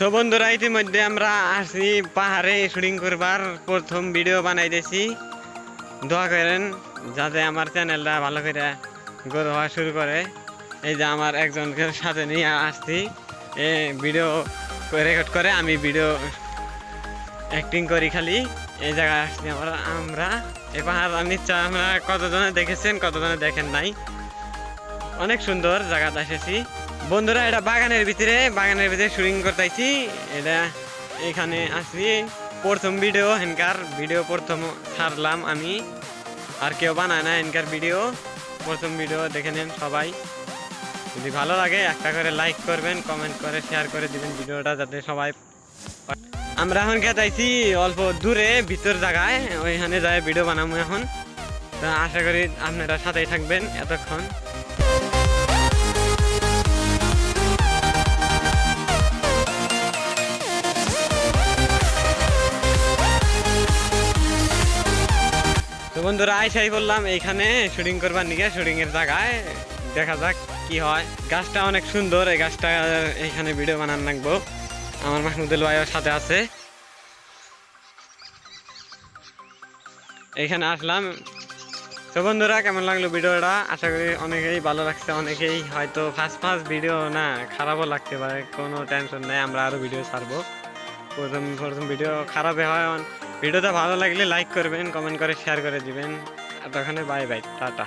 So বন্ধুরা, ইতিমধ্যে আমরা আসি পাহাড়ে শুটিং করবার। প্রথম ভিডিও বানাইতেছি দোয়া করেন যাতে আমার চ্যানেলটা ভালো করে গ্রো হওয়া শুরু করে। এই যে আমার একজনকে সাথে নিয়ে আসছি। এ ভিডিও রেকর্ড করে, আমি ভিডিও অ্যাক্টিং করি খালি। এই জায়গায় আসছি আমরা আমরা। এই পাহাড় নিশ্চয় আমরা কতজনে দেখেছেন, কতজনে দেখেন নাই? অনেক সুন্দর জায়গাতে এসেছি। বন্ধুরা, এটা বাগানের ভিতরে বাগানের ভিতরে শুটিং করতেছি। এটা এখানে আসি প্রথম ভিডিও হেনকার ভিডিও প্রথম ছাড়লাম আমি। আর কেউ বানায় না হেনকার ভিডিও প্রথম ভিডিও দেখে নেন সবাই। যদি ভালো লাগে, একটা করে লাইক করবেন কমেন্ট করে শেয়ার করে দিবেন ভিডিওটা যাতে সবাই আমরা এখন খেতাইছি অল্প দূরে, ভিতর জায়গায়। ওইখানে যায় ভিডিও বানাবো এখন। তো আশা করি আপনারা সাথেই থাকবেন এতক্ষণ। বন্ধুরা, আইসাই বললাম, এইখানে শুটিং করবার নিকে শুটিং এর জায়গায় দেখা যাক কি হয়। গাছটা অনেক সুন্দর, এই গাছটা এইখানে ভিডিও বানান লাগবো। আমার মাহমুদুল ভাইয়ের সাথে আছে। এইখানে আসলাম। তো বন্ধুরা, কেমন লাগল ভিডিওটা? আশা করি অনেকেই ভালো লাগছে, অনেকেই হয়তো ফার্স্ট ফার্স্ট ভিডিও না, খারাপও লাগতে পারে, কোনো টেনশন নেই, আমরা আরও ভিডিও ছাড়বো। প্রথম প্রথম ভিডিও খারাপ হয় ভিডিওটা ভালো লাগলে লাইক করবেন কমেন্ট করে শেয়ার করে দিবেন। আর তখন বাই বাই, টাটা।